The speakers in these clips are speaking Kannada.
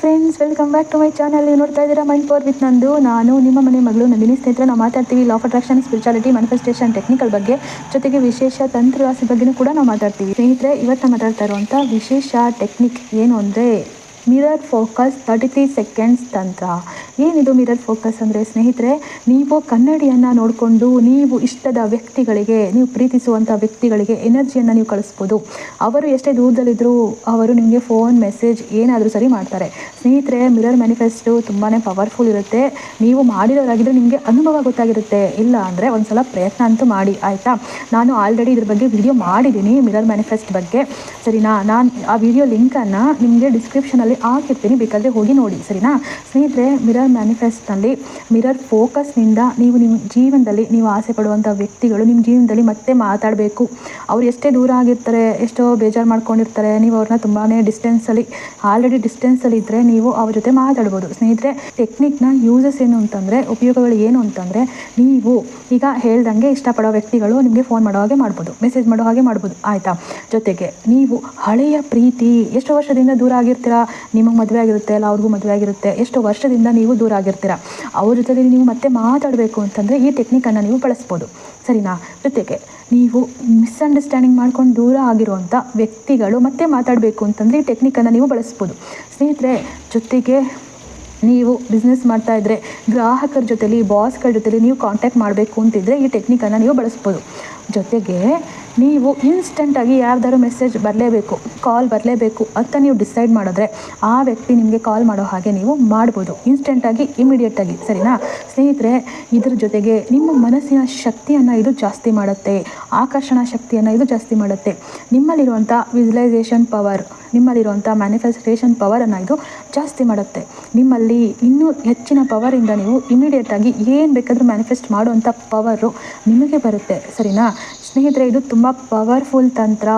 Friends welcome back to my channel ನೀವು ನೋಡ್ತಾ ಇದ್ದೀರಾ ಮೈಂಡ್ ಪವರ್ ವಿತ್ ನಂದು. ನಾನು ನಿಮ್ಮ ಮನೆ ಮಗಳು ನಂದಿನಿ ಸ್ನೇಹಿತರೆ. ನಾವು ಮಾತಾಡ್ತೀವಿ law of attraction spirituality manifestation technical ಬಗ್ಗೆ. ಜೊತೆಗೆ ವಿಶೇಷ ತಂತ್ರರಾಶಿ ಬಗ್ಗೆನೂ ಕೂಡ ನಾವು ಮಾತಾಡ್ತೀವಿ. ಸ್ನೇಹಿತರೆ, ಇವತ್ತು ಮಾತಾಡ್ತಾ ಇರುವಂಥ ವಿಶೇಷ ಟೆಕ್ನಿಕ್ ಏನು ಅಂದರೆ mirror focus thirty three seconds ತಂತ್ರ ಏನಿದು ಮಿರರ್ ಫೋಕಸ್ ಅಂದರೆ ಸ್ನೇಹಿತರೆ, ನೀವು ಕನ್ನಡಿಯನ್ನು ನೋಡಿಕೊಂಡು ನೀವು ಇಷ್ಟದ ವ್ಯಕ್ತಿಗಳಿಗೆ, ನೀವು ಪ್ರೀತಿಸುವಂಥ ವ್ಯಕ್ತಿಗಳಿಗೆ ಎನರ್ಜಿಯನ್ನು ನೀವು ಕಳಿಸ್ಬೋದು. ಅವರು ಎಷ್ಟೇ ದೂರದಲ್ಲಿದ್ದರೂ ಅವರು ನಿಮಗೆ ಫೋನ್ ಮೆಸೇಜ್ ಏನಾದರೂ ಸರಿ ಮಾಡ್ತಾರೆ. ಸ್ನೇಹಿತರೆ ಮಿರರ್ ಮ್ಯಾನಿಫೆಸ್ಟು ತುಂಬಾ ಪವರ್ಫುಲ್ ಇರುತ್ತೆ. ನೀವು ಮಾಡಿರೋರಾಗಿದ್ದರೆ ನಿಮಗೆ ಅನುಭವ ಗೊತ್ತಾಗಿರುತ್ತೆ. ಇಲ್ಲ ಅಂದರೆ ಒಂದು ಸಲ ಪ್ರಯತ್ನ ಅಂತೂ ಮಾಡಿ, ಆಯಿತಾ? ನಾನು ಆಲ್ರೆಡಿ ಇದ್ರ ಬಗ್ಗೆ ವಿಡಿಯೋ ಮಾಡಿದ್ದೀನಿ ಮಿರರ್ ಮ್ಯಾನಿಫೆಸ್ಟ್ ಬಗ್ಗೆ. ಸರಿನಾ? ನಾನು ಆ ವಿಡಿಯೋ ಲಿಂಕನ್ನು ನಿಮಗೆ ಡಿಸ್ಕ್ರಿಪ್ಷನಲ್ಲಿ ಹಾಕಿರ್ತೀನಿ ಬೇಕಾದರೆ ಹೋಗಿ ನೋಡಿ, ಸರಿನಾ? ಸ್ನೇಹಿತರೆ, ಮಿರರ್ ಮ್ಯಾನಿಫೆಸ್ಟ್ನಲ್ಲಿ ಮಿರರ್ ಫೋಕಸ್ನಿಂದ ನೀವು ನಿಮ್ಮ ಜೀವನದಲ್ಲಿ ನೀವು ಆಸೆ ಪಡುವಂಥ ವ್ಯಕ್ತಿಗಳು ನಿಮ್ಮ ಜೀವನದಲ್ಲಿ ಮತ್ತೆ ಮಾತಾಡಬೇಕು. ಅವ್ರು ಎಷ್ಟೇ ದೂರ ಆಗಿರ್ತಾರೆ, ಎಷ್ಟೋ ಬೇಜಾರು ಮಾಡ್ಕೊಂಡಿರ್ತಾರೆ, ನೀವು ಅವ್ರನ್ನ ತುಂಬಾ ಡಿಸ್ಟೆನ್ಸಲ್ಲಿ, ಆಲ್ರೆಡಿ ಡಿಸ್ಟೆನ್ಸಲ್ಲಿ ಇದ್ದರೆ ನೀವು ಅವ್ರ ಜೊತೆ ಮಾತಾಡ್ಬೋದು. ಸ್ನೇಹಿತರೆ, ಟೆಕ್ನಿಕ್ನ ಯೂಸಸ್ ಏನು ಅಂತಂದರೆ, ಉಪಯೋಗಗಳು ಏನು ಅಂತಂದರೆ, ನೀವು ಈಗ ಹೇಳ್ದಂಗೆ ಇಷ್ಟಪಡೋ ವ್ಯಕ್ತಿಗಳು ನಿಮಗೆ ಫೋನ್ ಮಾಡೋ ಹಾಗೆ ಮಾಡ್ಬೋದು, ಮೆಸೇಜ್ ಮಾಡೋ ಹಾಗೆ ಮಾಡ್ಬೋದು, ಆಯಿತಾ? ಜೊತೆಗೆ ನೀವು ಹಳೆಯ ಪ್ರೀತಿ, ಎಷ್ಟು ವರ್ಷದಿಂದ ದೂರ ಆಗಿರ್ತೀರಾ ನಿಮಗೆ ಮದುವೆ ಆಗಿರುತ್ತೆ, ಅಲ್ಲ ಅವ್ರಿಗೂ ಮದುವೆ ಆಗಿರುತ್ತೆ, ಎಷ್ಟು ವರ್ಷದಿಂದ ನೀವು ದೂರ ಆಗಿರ್ತೀರ. ಅವ್ರ ಜೊತೆ ನೀವು ಮತ್ತೆ ಮಾತಾಡಬೇಕು ಅಂತಂದರೆ ಈ ಟೆಕ್ನಿಕನ್ನು ನೀವು ಬಳಸ್ಬೋದು. ಸರಿನಾ? ಜೊತೆಗೆ ನೀವು ಮಿಸ್ಅಂಡರ್ಸ್ಟ್ಯಾಂಡಿಂಗ್ ಮಾಡ್ಕೊಂಡು ದೂರ ಆಗಿರುವಂಥ ವ್ಯಕ್ತಿಗಳು ಮತ್ತೆ ಮಾತಾಡಬೇಕು ಅಂತಂದರೆ ಈ ಟೆಕ್ನಿಕನ್ನು ನೀವು ಬಳಸ್ಬೋದು. ಸ್ನೇಹಿತರೆ, ಜೊತೆಗೆ ನೀವು ಬಿಸ್ನೆಸ್ ಮಾಡ್ತಾ ಇದ್ದರೆ ಗ್ರಾಹಕರ ಜೊತೆಲಿ ಬಾಸ್ಗಳ ಜೊತೆಲಿ ನೀವು ಕಾಂಟ್ಯಾಕ್ಟ್ ಮಾಡಬೇಕು ಅಂತಿದ್ದರೆ ಈ ಟೆಕ್ನಿಕನ್ನು ನೀವು ಬಳಸ್ಬೋದು. ಜೊತೆಗೆ ನೀವು ಇನ್ಸ್ಟೆಂಟಾಗಿ ಯಾವ್ದಾದ್ರು ಮೆಸೇಜ್ ಬರಲೇಬೇಕು ಕಾಲ್ ಬರಲೇಬೇಕು ಅಂತ ನೀವು ಡಿಸೈಡ್ ಮಾಡಿದ್ರೆ ಆ ವ್ಯಕ್ತಿ ನಿಮಗೆ ಕಾಲ್ ಮಾಡೋ ಹಾಗೆ ನೀವು ಮಾಡ್ಬೋದು. ಇನ್ಸ್ಟೆಂಟಾಗಿ ಇಮಿಡಿಯೇಟಾಗಿ ಸರಿನಾ? ಸ್ನೇಹಿತರೆ, ಇದ್ರ ಜೊತೆಗೆ ನಿಮ್ಮ ಮನಸ್ಸಿನ ಶಕ್ತಿಯನ್ನು ಇದು ಜಾಸ್ತಿ ಮಾಡುತ್ತೆ, ಆಕರ್ಷಣಾ ಶಕ್ತಿಯನ್ನು ಇದು ಜಾಸ್ತಿ ಮಾಡುತ್ತೆ. ನಿಮ್ಮಲ್ಲಿರುವಂಥ ವಿಜುಲೈಸೇಷನ್ ಪವರ್ ನಿಮ್ಮಲ್ಲಿರುವಂಥ ಮ್ಯಾನಿಫೆಸ್ಟೇಷನ್ ಪವರನ್ನು ಇದು ಜಾಸ್ತಿ ಮಾಡುತ್ತೆ. ನಿಮ್ಮಲ್ಲಿ ಇನ್ನೂ ಹೆಚ್ಚಿನ ಪವರಿಂದ ನೀವು ಇಮಿಡಿಯೇಟಾಗಿ ಏನು ಬೇಕಾದರೂ ಮ್ಯಾನಿಫೆಸ್ಟ್ ಮಾಡುವಂಥ ಪವರು ನಿಮಗೆ ಬರುತ್ತೆ. ಸರಿನಾ? ಸ್ನೇಹಿತರೆ, ಇದು ತುಂಬ ಪವರ್ಫುಲ್ ತಂತ್ರ.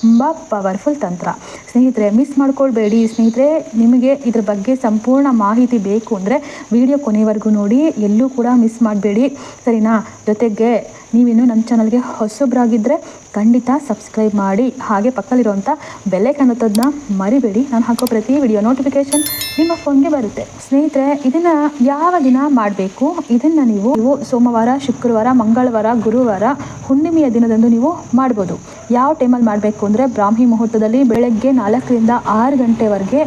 ತುಂಬ ಪವರ್ಫುಲ್ ತಂತ್ರ. ಸ್ನೇಹಿತರೆ ಮಿಸ್ ಮಾಡ್ಕೊಳ್ಬೇಡಿ. ಸ್ನೇಹಿತರೆ, ನಿಮಗೆ ಇದ್ರ ಬಗ್ಗೆ ಸಂಪೂರ್ಣ ಮಾಹಿತಿ ಬೇಕು ಅಂದರೆ ವಿಡಿಯೋ ಕೊನೆವರೆಗೂ ನೋಡಿ. ಎಲ್ಲೂ ಕೂಡ ಮಿಸ್ ಮಾಡಬೇಡಿ. ಸರಿನಾ? ಜೊತೆಗೆ ನೀವಿನ್ನು ನಮ್ಮ ಚಾನಲ್ಗೆ ಹೊಸಬ್ರಾಗಿದ್ದರೆ ಖಂಡಿತ ಸಬ್ಸ್ಕ್ರೈಬ್ ಮಾಡಿ, ಹಾಗೆ ಪಕ್ಕದಲ್ಲಿರುವಂಥ ಬೆಲೆ ಕಾಣುತ್ತದನ್ನ ಮರಿಬೇಡಿ. ನಾನು ಹಾಕೋ ಪ್ರತಿ ವಿಡಿಯೋ ನೋಟಿಫಿಕೇಷನ್ ನಿಮ್ಮ ಫೋನ್ಗೆ ಬರುತ್ತೆ. ಸ್ನೇಹಿತರೆ, ಇದನ್ನು ಯಾವ ದಿನ ಮಾಡಬೇಕು? ಇದನ್ನು ನೀವು ನೀವು ಸೋಮವಾರ, ಶುಕ್ರವಾರ, ಮಂಗಳವಾರ, ಗುರುವಾರ, ಹುಣ್ಣಿಮೆಯ ದಿನದಂದು ನೀವು ಮಾಡ್ಬೋದು. ಯಾವ ಟೈಮಲ್ಲಿ ಮಾಡಬೇಕು ಅಂದರೆ ಬ್ರಾಹ್ಮಿ ಮುಹೂರ್ತದಲ್ಲಿ ಬೆಳಗ್ಗೆ ನಾಲ್ಕರಿಂದ ಆರು ಗಂಟೆವರೆಗೆ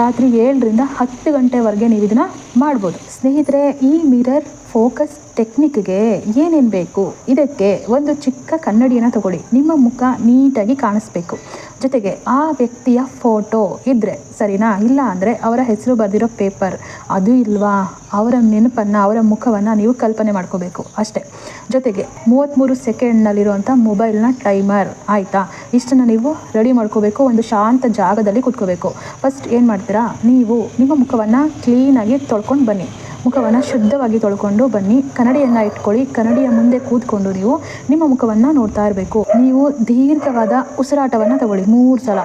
ರಾತ್ರಿ ಏಳರಿಂದ ಹತ್ತು ಗಂಟೆವರೆಗೆ ನೀವು ಇದನ್ನು ಮಾಡ್ಬೋದು. ಸ್ನೇಹಿತರೆ, ಈ ಮಿರರ್ ಫೋಕಸ್ ಟೆಕ್ನಿಕ್ಗೆ ಏನೇನು ಬೇಕು? ಇದಕ್ಕೆ ಒಂದು ಚಿಕ್ಕ ಕನ್ನಡಿಯನ್ನು ತಗೊಳ್ಳಿ. ನಿಮ್ಮ ಮುಖ ನೀಟಾಗಿ ಕಾಣಿಸ್ಬೇಕು. ಜೊತೆಗೆ ಆ ವ್ಯಕ್ತಿಯ ಫೋಟೋ ಇದ್ದರೆ ಸರಿನಾ? ಇಲ್ಲ ಅಂದರೆ ಅವರ ಹೆಸರು ಬರೆದಿರೋ ಪೇಪರ್ ಅದು ಇಲ್ವಾ? ಅವರ ನೆನಪನ್ನು, ಅವರ ಮುಖವನ್ನು ನೀವು ಕಲ್ಪನೆ ಮಾಡ್ಕೋಬೇಕು. ಅಷ್ಟೇ. ಜೊತೆಗೆ ಮೂವತ್ತ್ಮೂರು ಸೆಕೆಂಡ್ನಲ್ಲಿರುವಂಥ ಮೊಬೈಲ್ನ ಟೈಮರ್ ಆಯಿತಾ? ಇಷ್ಟನ್ನು ನೀವು ರೆಡಿ ಮಾಡ್ಕೋಬೇಕು. ಒಂದು ಶಾಂತ ಜಾಗದಲ್ಲಿ ಕುತ್ಕೋಬೇಕು. ಫಸ್ಟ್ ಏನು ಮಾಡ್ತೀರಾ? ನೀವು ನಿಮ್ಮ ಮುಖವನ್ನು ಕ್ಲೀನಾಗಿ ತೊಳ್ಕೊಂಡು ಬನ್ನಿ. ಮುಖವನ್ನು ಶುದ್ಧವಾಗಿ ತೊಳ್ಕೊಂಡು ಬನ್ನಿ. ಕನ್ನಡಿಯನ್ನು ಇಟ್ಕೊಳ್ಳಿ. ಕನ್ನಡಿಯ ಮುಂದೆ ಕೂತ್ಕೊಂಡು ನೀವು ನಿಮ್ಮ ಮುಖವನ್ನು ನೋಡ್ತಾ ಇರಬೇಕು. ನೀವು ದೀರ್ಘವಾದ ಉಸಿರಾಟವನ್ನು ತಗೊಳ್ಳಿ. ಮೂರು ಸಲ.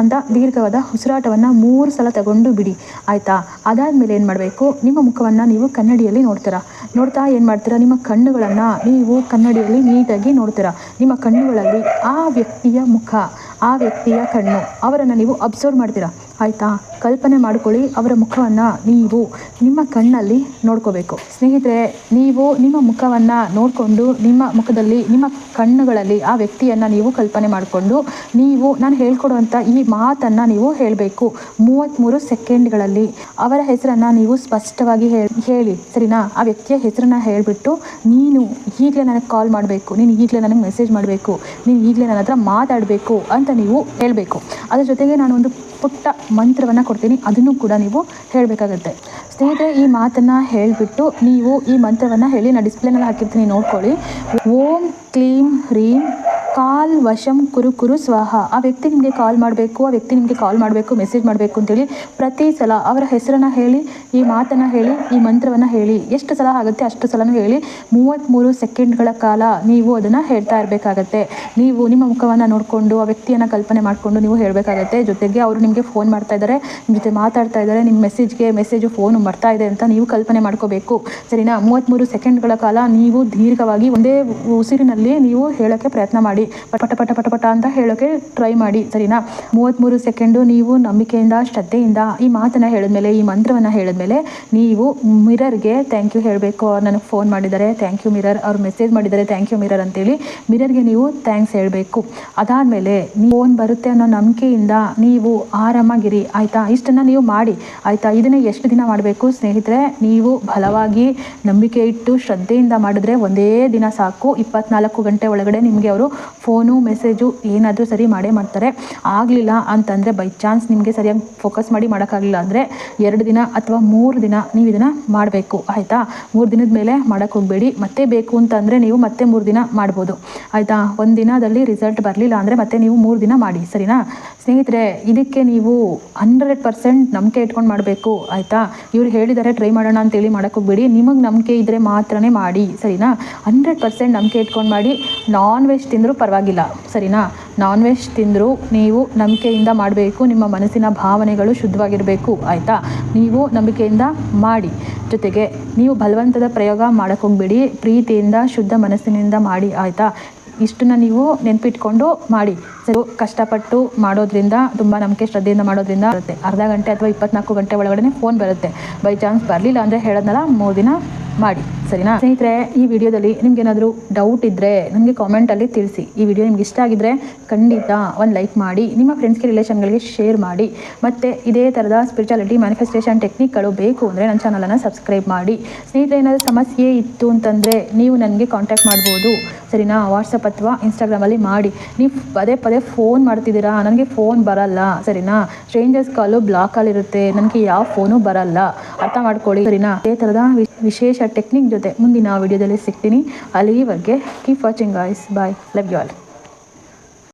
ಅಂತ ದೀರ್ಘವಾದ ಉಸಿರಾಟವನ್ನು ಮೂರು ಸಲ ತಗೊಂಡು ಬಿಡಿ. ಆಯಿತಾ? ಅದಾದಮೇಲೆ ಏನು ಮಾಡಬೇಕು? ನಿಮ್ಮ ಮುಖವನ್ನು ನೀವು ಕನ್ನಡಿಯಲ್ಲಿ ನೋಡ್ತೀರಾ? ನೋಡ್ತಾ ಏನು ಮಾಡ್ತೀರ? ನಿಮ್ಮ ಕಣ್ಣುಗಳನ್ನು ನೀವು ಕನ್ನಡಿಯಲ್ಲಿ ನೀಟಾಗಿ ನೋಡ್ತೀರಾ? ನಿಮ್ಮ ಕಣ್ಣುಗಳಲ್ಲಿ ಆ ವ್ಯಕ್ತಿಯ ಮುಖ, ಆ ವ್ಯಕ್ತಿಯ ಕಣ್ಣು ಅವರನ್ನು ನೀವು ಅಬ್ಸರ್ವ್ ಮಾಡ್ತೀರಾ? ಆಯಿತಾ? ಕಲ್ಪನೆ ಮಾಡ್ಕೊಳ್ಳಿ ಅವರ ಮುಖವನ್ನು ನೀವು ನಿಮ್ಮ ಕಣ್ಣಲ್ಲಿ ನೋಡ್ಕೋಬೇಕು. ಸ್ನೇಹಿತರೆ, ನೀವು ನಿಮ್ಮ ಮುಖವನ್ನು ನೋಡಿಕೊಂಡು ನಿಮ್ಮ ಮುಖದಲ್ಲಿ, ನಿಮ್ಮ ಕಣ್ಣುಗಳಲ್ಲಿ ಆ ವ್ಯಕ್ತಿಯನ್ನು ನೀವು ಕಲ್ಪನೆ ಮಾಡಿಕೊಂಡು ನೀವು, ನಾನು ಹೇಳ್ಕೊಡುವಂಥ ಈ ಮಾತನ್ನು ನೀವು ಹೇಳಬೇಕು. ಮೂವತ್ತ್ಮೂರು ಸೆಕೆಂಡ್ಗಳಲ್ಲಿ ಅವರ ಹೆಸರನ್ನು ನೀವು ಸ್ಪಷ್ಟವಾಗಿ ಹೇಳಿ, ಸರಿನಾ? ಆ ವ್ಯಕ್ತಿಯ ಹೆಸರನ್ನು ಹೇಳಿಬಿಟ್ಟು ನೀನು ಈಗಲೇ ನನಗೆ ಕಾಲ್ ಮಾಡಬೇಕು, ನೀನು ಈಗಲೇ ನನಗೆ ಮೆಸೇಜ್ ಮಾಡಬೇಕು, ನೀನು ಈಗಲೇ ನನ್ನ ಹತ್ರ ಮಾತಾಡಬೇಕು ಅಂತ ನೀವು ಹೇಳಬೇಕು. ಅದರ ಜೊತೆಗೆ ನಾನು ಒಂದು ಪುಟ್ಟ ಮಂತ್ರವನ್ನು ಕೊಡ್ತೀನಿ ಅದನ್ನು ಕೂಡ ನೀವು ಹೇಳಬೇಕಾಗತ್ತೆ. ಸ್ನೇಹಿತರೆ, ಈ ಮಾತನ್ನು ಹೇಳಿಬಿಟ್ಟು ನೀವು ಈ ಮಂತ್ರವನ್ನು ಹೇಳಿ ನಾನು ಡಿಸ್ಪ್ಲೇನಲ್ಲಿ ಹಾಕಿರ್ತೀನಿ, ನೋಡ್ಕೊಳ್ಳಿ. ಓಂ ಕ್ಲೀಂ ಹ್ರೀಂ ಕಾಲ್ ವಶಂ ಕುರು ಕುರು ಸ್ವಾಹ. ಆ ವ್ಯಕ್ತಿ ನಿಮಗೆ ಕಾಲ್ ಮಾಡಬೇಕು, ಆ ವ್ಯಕ್ತಿ ನಿಮಗೆ ಕಾಲ್ ಮಾಡಬೇಕು, ಮೆಸೇಜ್ ಮಾಡಬೇಕು ಅಂತೇಳಿ ಪ್ರತಿ ಸಲ ಅವರ ಹೆಸರನ್ನು ಹೇಳಿ, ಈ ಮಾತನ್ನು ಹೇಳಿ, ಈ ಮಂತ್ರವನ್ನು ಹೇಳಿ, ಎಷ್ಟು ಸಲ ಆಗುತ್ತೆ ಅಷ್ಟು ಸಲನೂ ಹೇಳಿ ಮೂವತ್ತ್ಮೂರು ಸೆಕೆಂಡ್ಗಳ ಕಾಲ ನೀವು ಅದನ್ನು ಹೇಳ್ತಾ ಇರಬೇಕಾಗತ್ತೆ. ನೀವು ನಿಮ್ಮ ಮುಖವನ್ನು ನೋಡಿಕೊಂಡು, ಆ ವ್ಯಕ್ತಿಯನ್ನು ಕಲ್ಪನೆ ಮಾಡಿಕೊಂಡು ನೀವು ಹೇಳಬೇಕಾಗತ್ತೆ. ಜೊತೆಗೆ ಅವರು ನಿಮಗೆ ಫೋನ್ ಮಾಡ್ತಾ ಇದ್ದಾರೆ ನಿಮ್ಮ ಜೊತೆ ಮಾತಾಡ್ತಾ ಇದ್ದಾರೆ ನಿಮ್ಮ ಮೆಸೇಜ್ಗೆ ಮೆಸೇಜು ಫೋನು ಬರ್ತಾ ಇದೆ ಅಂತ ನೀವು ಕಲ್ಪನೆ ಮಾಡ್ಕೋಬೇಕು. ಸರಿನಾ? ಮೂವತ್ತ್ಮೂರು ಸೆಕೆಂಡ್ಗಳ ಕಾಲ ನೀವು ದೀರ್ಘವಾಗಿ ಒಂದೇ ಉಸಿರಿನಲ್ಲಿ ನೀವು ಹೇಳೋಕ್ಕೆ ಪ್ರಯತ್ನ ಮಾಡಿ. ಪಟ ಪಟ ಪಟ ಪಟ ಅಂತ ಹೇಳೋಕೆ ಟ್ರೈ ಮಾಡಿ, ಸರಿನಾ? ಮೂವತ್ತ್ಮೂರು ಸೆಕೆಂಡು ನೀವು ನಂಬಿಕೆಯಿಂದ, ಶ್ರದ್ಧೆಯಿಂದ ಈ ಮಾತನ್ನು ಹೇಳಿದ್ಮೇಲೆ, ಈ ಮಂತ್ರವನ್ನು ಹೇಳಿದ್ಮೇಲೆ ನೀವು ಮಿರರ್ಗೆ ಥ್ಯಾಂಕ್ ಯು ಹೇಳಬೇಕು. ಅವ್ರು ನನಗೆ ಫೋನ್ ಮಾಡಿದ್ದಾರೆ. Thank you mirror. ಅವ್ರು ಮೆಸೇಜ್ ಮಾಡಿದ್ದಾರೆ. ಥ್ಯಾಂಕ್ ಯು ಮಿರರ್ ಅಂತೇಳಿ ಮಿರರ್ಗೆ ನೀವು ಥ್ಯಾಂಕ್ಸ್ ಹೇಳಬೇಕು. ಅದಾದಮೇಲೆ ಫೋನ್ ಬರುತ್ತೆ ಅನ್ನೋ ನಂಬಿಕೆಯಿಂದ ನೀವು ಆರಾಮಾಗಿರಿ. ಆಯಿತಾ? ಇಷ್ಟನ್ನು ನೀವು ಮಾಡಿ. ಆಯಿತಾ? ಇದನ್ನು ಎಷ್ಟು ದಿನ ಮಾಡಬೇಕು? ಸ್ನೇಹಿತರೆ, ನೀವು ಬಲವಾಗಿ ನಂಬಿಕೆ ಇಟ್ಟು ಶ್ರದ್ಧೆಯಿಂದ ಮಾಡಿದ್ರೆ ಒಂದೇ ದಿನ ಸಾಕು. ಇಪ್ಪತ್ನಾಲ್ಕು ಗಂಟೆ ಒಳಗಡೆ ನಿಮಗೆ ಅವರು ಫೋನು, ಮೆಸೇಜು ಏನಾದರೂ ಸರಿ ಮಾಡೇ ಮಾಡ್ತಾರೆ. ಆಗಲಿಲ್ಲ ಅಂತಂದರೆ ಬೈ ಚಾನ್ಸ್ ನಿಮಗೆ ಸರಿಯಾಗಿ ಫೋಕಸ್ ಮಾಡಿ ಮಾಡೋಕ್ಕಾಗಲಿಲ್ಲ ಅಂದರೆ ಎರಡು ದಿನ ಅಥವಾ ಮೂರು ದಿನ ನೀವು ಇದನ್ನು ಮಾಡಬೇಕು, ಆಯಿತಾ? ಮೂರು ದಿನದ ಮೇಲೆ ಮಾಡೋಕ್ಕೆ ಹೋಗಬೇಡಿ. ಮತ್ತೆ ಬೇಕು ಅಂತಂದರೆ ನೀವು ಮತ್ತೆ ಮೂರು ದಿನ ಮಾಡ್ಬೋದು. ಆಯಿತಾ? ಒಂದು ದಿನದಲ್ಲಿ ರಿಸಲ್ಟ್ ಬರಲಿಲ್ಲ ಅಂದರೆ ಮತ್ತೆ ನೀವು ಮೂರು ದಿನ ಮಾಡಿ, ಸರಿನಾ? ಸ್ನೇಹಿತರೆ, ಇದಕ್ಕೆ ನೀವು ಹಂಡ್ರೆಡ್ ಪರ್ಸೆಂಟ್ ನಂಬಿಕೆ ಇಟ್ಕೊಂಡು ಮಾಡಬೇಕು, ಆಯಿತಾ? ಇವ್ರು ಹೇಳಿದ್ದಾರೆ ಟ್ರೈ ಮಾಡೋಣ ಅಂತೇಳಿ ಹೋಗ್ಬೇಡಿ. ನಿಮಗೆ ನಂಬಿಕೆ ಇದ್ದರೆ ಮಾತ್ರನೇ ಮಾಡಿ, ಸರಿನಾ? ಹಂಡ್ರೆಡ್ ಪರ್ಸೆಂಟ್ ನಂಬಿಕೆ ಇಟ್ಕೊಂಡು ಮಾಡಿ ನಾನ್ ವೆಜ್ ತಿಂದರೂ ಪರವಾಗಿಲ್ಲ. ಸರಿನಾ? ನಾನ್ ವೆಜ್ ತಿಂದರೂ ನೀವು ನಂಬಿಕೆಯಿಂದ ಮಾಡಬೇಕು, ನಿಮ್ಮ ಮನಸ್ಸಿನ ಭಾವನೆಗಳು ಶುದ್ಧವಾಗಿರಬೇಕು, ಆಯಿತಾ? ನೀವು ನಂಬಿಕೆಯಿಂದ ಮಾಡಿ. ಜೊತೆಗೆ ನೀವು ಬಲವಂತದ ಪ್ರಯೋಗ ಹೋಗ್ಬಿಡಿ, ಪ್ರೀತಿಯಿಂದ, ಶುದ್ಧ ಮನಸ್ಸಿನಿಂದ ಮಾಡಿ, ಆಯಿತಾ? ಇಷ್ಟನ್ನ ನೀವು ನೆನಪಿಟ್ಕೊಂಡು ಮಾಡಿ. ಸರಿ, ಕಷ್ಟಪಟ್ಟು ಮಾಡೋದ್ರಿಂದ, ತುಂಬ ನಂಬಿಕೆ, ಶ್ರದ್ಧೆಯಿಂದ ಮಾಡೋದ್ರಿಂದ ಬರುತ್ತೆ. ಅರ್ಧ ಗಂಟೆ ಅಥವಾ ಇಪ್ಪತ್ನಾಲ್ಕು ಗಂಟೆ ಒಳಗಡೆ ಫೋನ್ ಬರುತ್ತೆ. ಬೈ ಚಾನ್ಸ್ ಬರಲಿಲ್ಲ ಅಂದರೆ ಹೇಳೋದ್ನಲ್ಲ, ಮೂರು ದಿನ ಮಾಡಿ. ಸರಿನಾ? ಸ್ನೇಹಿತರೆ, ಈ ವಿಡಿಯೋದಲ್ಲಿ ನಿಮ್ಗೇನಾದರೂ ಡೌಟ್ ಇದ್ದರೆ ನನಗೆ ಕಾಮೆಂಟಲ್ಲಿ ತಿಳಿಸಿ. ಈ ವಿಡಿಯೋ ನಿಮ್ಗೆ ಇಷ್ಟ ಆಗಿದ್ರೆ ಖಂಡಿತ ಒಂದು ಲೈಕ್ ಮಾಡಿ, ನಿಮ್ಮ ಫ್ರೆಂಡ್ಸ್ಗೆ ರಿಲೇಷನ್ಗಳಿಗೆ ಶೇರ್ ಮಾಡಿ, ಮತ್ತು ಇದೇ ಥರದ ಸ್ಪಿರಿಚುಯಾಲಿಟಿ ಮ್ಯಾನಿಫೆಸ್ಟೇಷನ್ ಟೆಕ್ನಿಕ್ಗಳು ಬೇಕು ಅಂದರೆ ನನ್ನ ಚಾನಲನ್ನು ಸಬ್ಸ್ಕ್ರೈಬ್ ಮಾಡಿ. ಸ್ನೇಹಿತರೆ, ಏನಾದರೂ ಸಮಸ್ಯೆ ಇತ್ತು ಅಂತಂದರೆ ನೀವು ನನಗೆ ಕಾಂಟ್ಯಾಕ್ಟ್ ಮಾಡ್ಬೋದು. ಸರಿನಾ? ವಾಟ್ಸಪ್ ಅಥವಾ ಇನ್ಸ್ಟಾಗ್ರಾಮಲ್ಲಿ ಮಾಡಿ. ನೀವು ಪದೇ ಪದೇ ಫೋನ್ ಮಾಡ್ತಿದ್ದೀರಾ? ನನಗೆ ಫೋನ್ ಬರಲ್ಲ. ಸರಿನಾ? ಸ್ಟ್ರೇಂಜರ್ಸ್ ಕಾಲು ಬ್ಲಾಕಲ್ಲಿರುತ್ತೆ ನನಗೆ ಯಾವ ಫೋನು ಬರಲ್ಲ. ಅರ್ಥ ಮಾಡ್ಕೊಳ್ಳಿ. ಸರಿನಾ? ಇದೇ ಥರದ ವಿಶೇಷ ಟೆಕ್ನಿಕ್ ಜೊತೆ ಮುಂದಿನ ವಿಡಿಯೋದಲ್ಲಿ ಸಿಗ್ತೀನಿ. ಅಲ್ಲಿವರೆಗೆ keep watching guys bye love you all